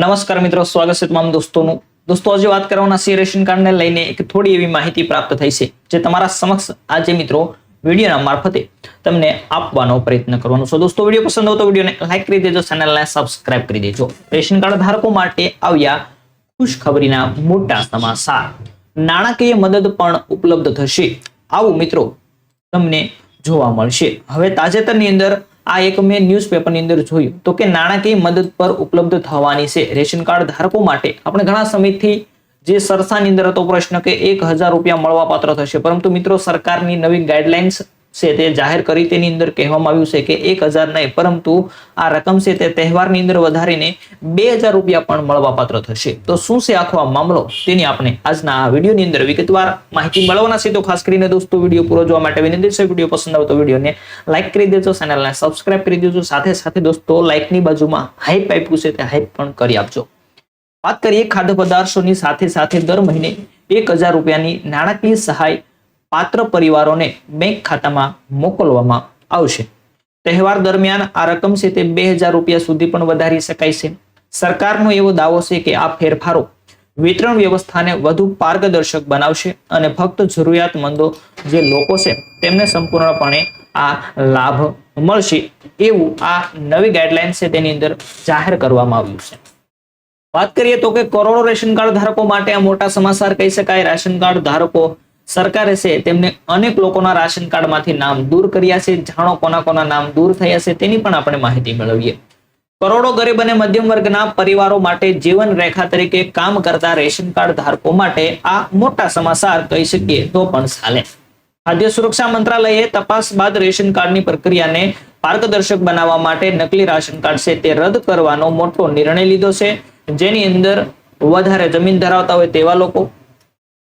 નમસ્કાર મિત્રો, સ્વાગત છે તમામ દોસ્તોનું. દોસ્તો, આજે વાત કરવાના છે રેશન કાર્ડને લઈને એક થોડી એવી માહિતી પ્રાપ્ત થઈ છે, જે તમારા સમક્ષ આજે મિત્રો વિડીયોના મારફતે તમને આપવાનો પ્રયત્ન કરવાનો છે. દોસ્તો, વીડિયો પસંદ હોય તો વિડીયોને લાઈક કરી દેજો ચેનલને સબસ્ક્રાઇબ કરી દેજો. રેશન કાર્ડ ધારકો માટે આવ્યા ખુશખબરીના મોટા સમાચાર. નાણાકીય મદદ પણ ઉપલબ્ધ થશે. આવું મિત્રો તમને જોવા મળશે. હવે તાજેતરની અંદર આ એક મેં ન્યૂઝપેપરની અંદર જોયું. તો કે નાણાકીય મદદ પર ઉપલબ્ધ થવાની છે. રેશન કાર્ડ ધારકો માટે આપણે ઘણા સમયથી જે સરસાની અંદર હતો પ્રશ્ન કે એક હજાર રૂપિયા મળવા પાત્ર થશે. પરંતુ મિત્રો, સરકારની નવી ગાઈડલાઇન્સ છે તે જાહેર કરી તેની અંદર કહેવામાં આવ્યું છે કે એક હજાર નહીં, પરંતુ આ રકમ છે તે તહેવારની અંદર વધારીને બે હજાર રૂપિયા પણ મળવાપાત્ર થશે. તો શું છે આખો મામલો? તેની આપણે આજના આ વિડીયોની અંદર વિગતવાર માહિતી મળવાના છે. તો ખાસ કરીને દોસ્તો, વીડિયો પૂરો જોવા માટે વિનંતી છે. વીડિયો પસંદ આવતો વિડીયોને લાઇક કરી દેજો ચેનલને સબસ્ક્રાઇબ કરી દેજો. સાથે સાથે દોસ્તો લાઇકની બાજુમાં હાઈપ આપ્યું છે તે હાઈપ પણ કરી આપજો. વાત કરીએ ખાદ્ય પદાર્થોની સાથે સાથે દર મહિને એક હજાર રૂપિયાની નાણાકીય સહાય પાત્ર પરિવારોને બેંક ખાતામાં મોકલવામાં આવશે. તહેવાર દરમિયાન આ રકમ છે તે બે હજાર રૂપિયા સુધી પણ વધારી શકાય છે. સરકારનો એવો દાવો છે કે આ ફેરફારો વિતરણ વ્યવસ્થાને વધુ પારદર્શક બનાવશે અને ફક્ત જરૂરિયાતમંદો જે લોકો છે તેમને સંપૂર્ણપણે આ લાભ મળશે એવું આ નવી ગાઈડલાઈન છે તેની અંદર જાહેર કરવામાં આવ્યું છે. વાત કરીએ તો કે કરોડો રેશન કાર્ડ ધારકો માટે આ મોટા સમાચાર કહી શકાય. રાશન કાર્ડ ધારકો સરકારે છે, તેમને અનેક લોકોના રાશન કાર્ડમાંથી નામ દૂર કર્યા છે, જાણો કોના કોના નામ દૂર થયા છે, તેની પણ આપણે માહિતી મેળવીએ. કરોડો ગરીબ અને મધ્યમ વર્ગના પરિવારો માટે જીવન રેખા તરીકે કામ કરતા રેશન કાર્ડ ધારકો માટે આ મોટા સમાચાર કહી શકીએ તો પણ ચાલે. ખાદ્ય સુરક્ષા મંત્રાલયે તપાસ બાદ રેશન કાર્ડની પ્રક્રિયાને પારદર્શક બનાવવા માટે નકલી રાશન કાર્ડ છે તે રદ કરવાનો મોટો નિર્ણય લીધો છે. જેની અંદર વધારે જમીન ધરાવતા હોય તેવા લોકો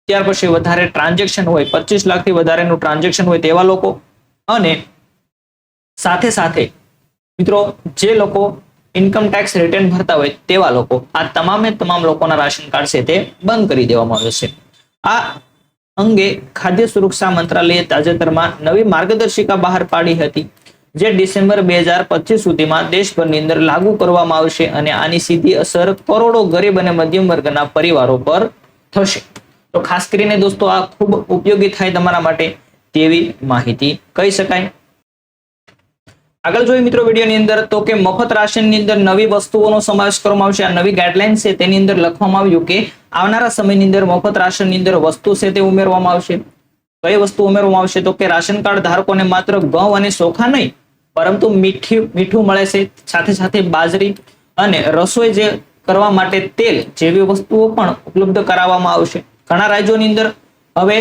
ત્યાર પછી વધારે ટ્રાન્ઝેક્શન હોય, પચીસ લાખથી વધારેનું ટ્રાન્ઝેક્શન હોય તેવા લોકો. અને સાથે સાથે મિત્રો, જે લોકો ઇન્કમ ટેક્સ રિટર્ન ભરતા હોય તેવા લોકો, આ તમામે તમામ લોકોના રાશન કાર્ડ છે તે બંધ કરી દેવામાં આવ્યો છે. આ અંગે ખાદ્ય સુરક્ષા મંત્રાલયે તાજેતરમાં નવી માર્ગદર્શિકા બહાર પાડી હતી, જે ડિસેમ્બર બે હજાર પચીસ સુધીમાં દેશભરની અંદર લાગુ કરવામાં આવશે અને આની સીધી અસર કરોડો ગરીબ અને મધ્યમ વર્ગના પરિવારો પર થશે. તો ખાસ કરીને દોસ્તો, આ ખૂબ ઉપયોગી થાય તમારા માટે તેવી માહિતી કહી શકાય. આગળ જોઈએ મિત્રો વિડીયોની અંદર, તો કે મફત રાશનની અંદર નવી વસ્તુઓનો સમાવેશ કરવામાં આવશે. આ નવી ગાઈડલાઈન છે તેની અંદર લખવામાં આવ્યું કે આવનારા સમયની અંદર મફત રાશનની અંદર વસ્તુ છે તે ઉમેરવામાં આવશે. કઈ વસ્તુ ઉમેરવામાં આવશે? તો કે રાશન કાર્ડ ધારકોને માત્ર ઘઉં અને ચોખા નહીં, પરંતુ મીઠી, મીઠું મળે છે. સાથે સાથે બાજરી અને રસોઈ જે કરવા માટે તેલ જેવી વસ્તુઓ પણ ઉપલબ્ધ કરાવવામાં આવશે. ઘણા રાજ્યોની અંદર હવે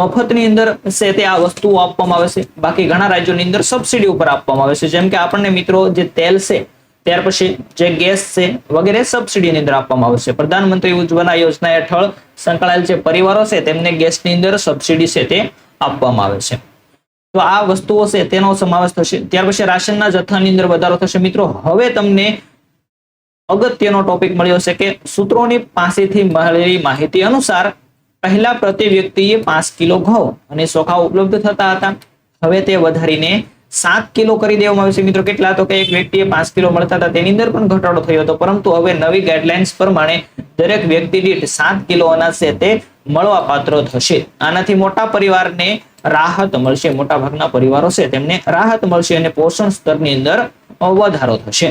મફતની અંદર છે તે આ વસ્તુઓ આપવામાં આવે છે. બાકી ઘણા રાજ્યોની અંદર સબસિડી ઉપર આપવામાં આવે છે. જેમ કે આપણને મિત્રો જે તેલ છે, ત્યાર પછી જે ગેસ છે વગેરે સબસિડીની અંદર આપવામાં આવશે પ્રધાનમંત્રી ઉજ્જવલા યોજના હેઠળ સંકળાયેલ જે પરિવારો છે, તેમને ગેસની અંદર સબસિડી છે તે આપવામાં આવે છે. તો આ વસ્તુઓ છે, તેનો સમાવેશ થશે. ત્યાર પછી રાશનના જથ્થાની અંદર વધારો થશે. મિત્રો, હવે તમને અગત્યનો ટોપિક મળ્યો છે કે સૂત્રોની પાસેથી મળેલી માહિતી અનુસાર પહેલા પ્રતિ વ્યક્તિએ પાંચ કિલો ઘઉં અને ચોખા ઉપલબ્ધ થતા હતા. હવે તે વધારીને સાત કિલો કરી દેવામાં આવશે મિત્રો, કેટલા તો કે એક વ્યક્તિએ પાંચ કિલો મળતા હતા. તેની અંદર પણ ઘટાડો થયો હતો. પરંતુ હવે નવી ગાઈડલાઇન્સ પ્રમાણે દરેક વ્યક્તિ દીઠ સાત કિલો અનાજ છે તે મળવા પાત્ર થશે. આનાથી મોટા પરિવારને રાહત મળશે. મોટા ભાગના પરિવારો છે તેમને રાહત મળશે અને પોષણ સ્તરની અંદર વધારો થશે.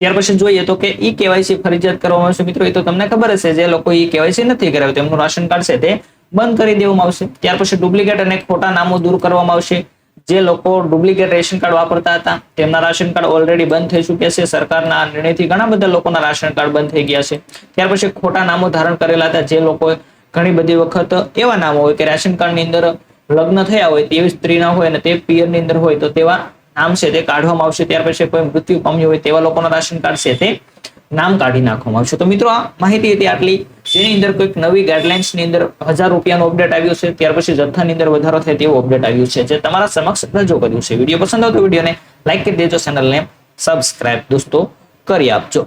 ત્યાર પછી જોઈએ તો કે ઈ કેવાયસી ફરજિયાત કરવામાં આવશે. મિત્રો, એ તો તમને ખબર હશે, જે લોકો ઈ કેવાયસી નથી કરાવ્યું તેમનું રાશન કાર્ડ છે તે બંધ કરી દેવામાં આવશે. ત્યાર પછી ડુપ્લિકેટ અને ખોટા નામો દૂર કરવામાં આવશે. જે લોકો ડુપ્લિકેટ રેશન કાર્ડ વાપરતા હતા, તેમના રાશન કાર્ડ ઓલરેડી બંધ થઈ ચૂક્યા છે. સરકારના નિર્ણયથી ઘણા બધા લોકોના રાશન કાર્ડ બંધ થઈ ગયા છે. ત્યાર પછી ખોટા નામો ધારણ કરેલા હતા, જે લોકો ઘણી બધી વખત એવા નામો હોય કે રાશન કાર્ડની અંદર લગ્ન થયા હોય, તેવી સ્ત્રીના હોય અને તે પિયરની અંદર હોય, તો તેવા નામ છે તે કાઢવામાં આવશે. ત્યાર પછી કોઈ મૃત્યુ પામ્યું હોય તેવા લોકોના રાશન કાર્ડ છે તે નામ કાઢી નાખવામાં આવશે. તો મિત્રો, આ માહિતી હતી આટલી. જેની અંદર કોઈક નવી ગાઈડલાઇન્સની અંદર હજાર રૂપિયાનો અપડેટ આવ્યો છે. ત્યાર પછી જથ્થાની અંદર વધારો થાય તેવું અપડેટ આવ્યું છે. જે તમારા સમક્ષ રજૂ કર્યું છે. વીડિયો પસંદ આવતો વિડીયોને લાઈક કરી દેજો ચેનલને સબસ્ક્રાઇબ દોસ્તો કરી આપજો.